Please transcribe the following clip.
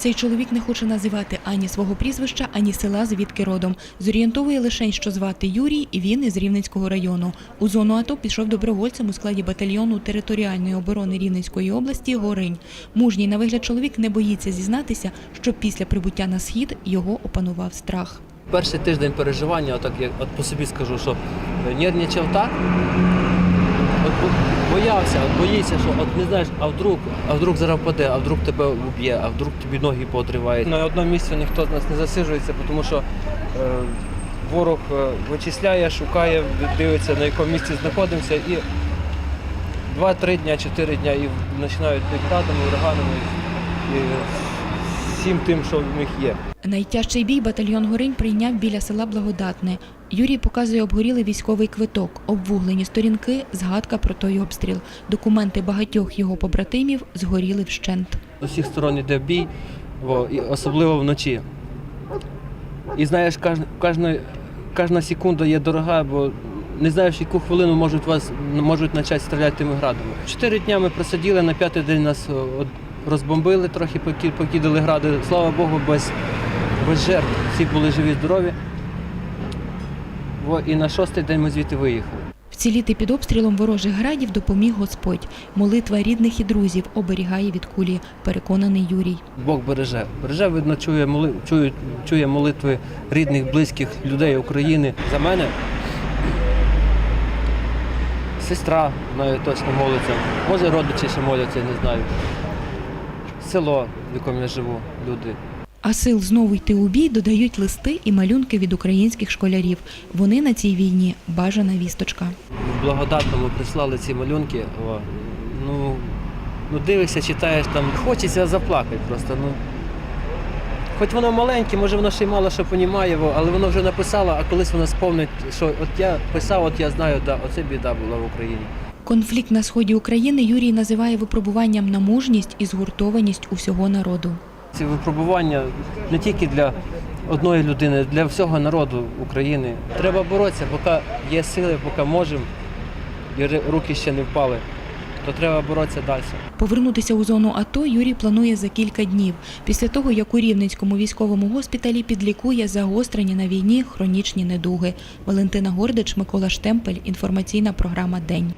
Цей чоловік не хоче називати ані свого прізвища, ані села, звідки родом. Зорієнтовує лише, що звати Юрій, і він із Рівненського району. У зону АТО пішов добровольцем у складі батальйону територіальної оборони Рівненської області Горинь. Мужній на вигляд чоловік не боїться зізнатися, що після прибуття на схід його опанував страх. Перший тиждень переживання, отак я от по собі скажу, що нервничав так, от от боїться, що от не знаєш, а вдруг, а вдруг зараз впаде, а вдруг тебе вб'є, а вдруг тобі ноги поотриває. На одному місці ніхто з нас не засиджується, тому що е, ворог е, вичисляє, шукає, дивиться, на якому місці знаходимося, і два-три дня, чотири дня і починають під ураганами і всім тим, що в них є. Найтяжчий бій батальйон Горинь прийняв біля села Благодатне. Юрій показує обгорілий військовий квиток, обвуглені сторінки, згадка про той обстріл. Документи багатьох його побратимів згоріли вщент. З усіх сторон йде бій, во, особливо вночі. І знаєш, кожна, кожна, секунда є дорога, бо не знаєш, яку хвилину можуть вас можуть почати стріляти тими градами. Чотири дня ми просиділи, на п'ятий день нас розбомбили, трохи покидали гради. Слава Богу, без, без жертв. Всі були живі, здорові. І на шостий день ми звідти виїхали. Вціліти під обстрілом ворожих градів допоміг Господь. Молитва рідних і друзів оберігає від кулі, переконаний Юрій. Бог береже. Береже, видно, чує, моли... чує, чує молитви рідних, близьких людей України. За мене сестра знаю, точно молиться. Може, родичі ще моляться, я не знаю. Село, в якому я живу, люди. А сил знову йти у бій додають листи і малюнки від українських школярів. Вони на цій війні бажана вісточка. Благодатно ми прислали ці малюнки. О, ну, ну, дивишся, читаєш там, хочеться заплакати просто. Ну, хоч воно маленьке, може воно ще й мало що понімає, але воно вже написало, а колись воно сповнить, що от я писав, от я знаю, да, оце біда була в Україні. Конфлікт на сході України Юрій називає випробуванням на мужність і згуртованість усього народу. Ці випробування не тільки для одної людини, для всього народу України. Треба боротися, поки є сили, поки можемо, і руки ще не впали, то треба боротися далі. Повернутися у зону АТО Юрій планує за кілька днів, після того, як у Рівненському військовому госпіталі підлікує загострені на війні хронічні недуги. Валентина Гордич, Микола Штемпель. Інформаційна програма День.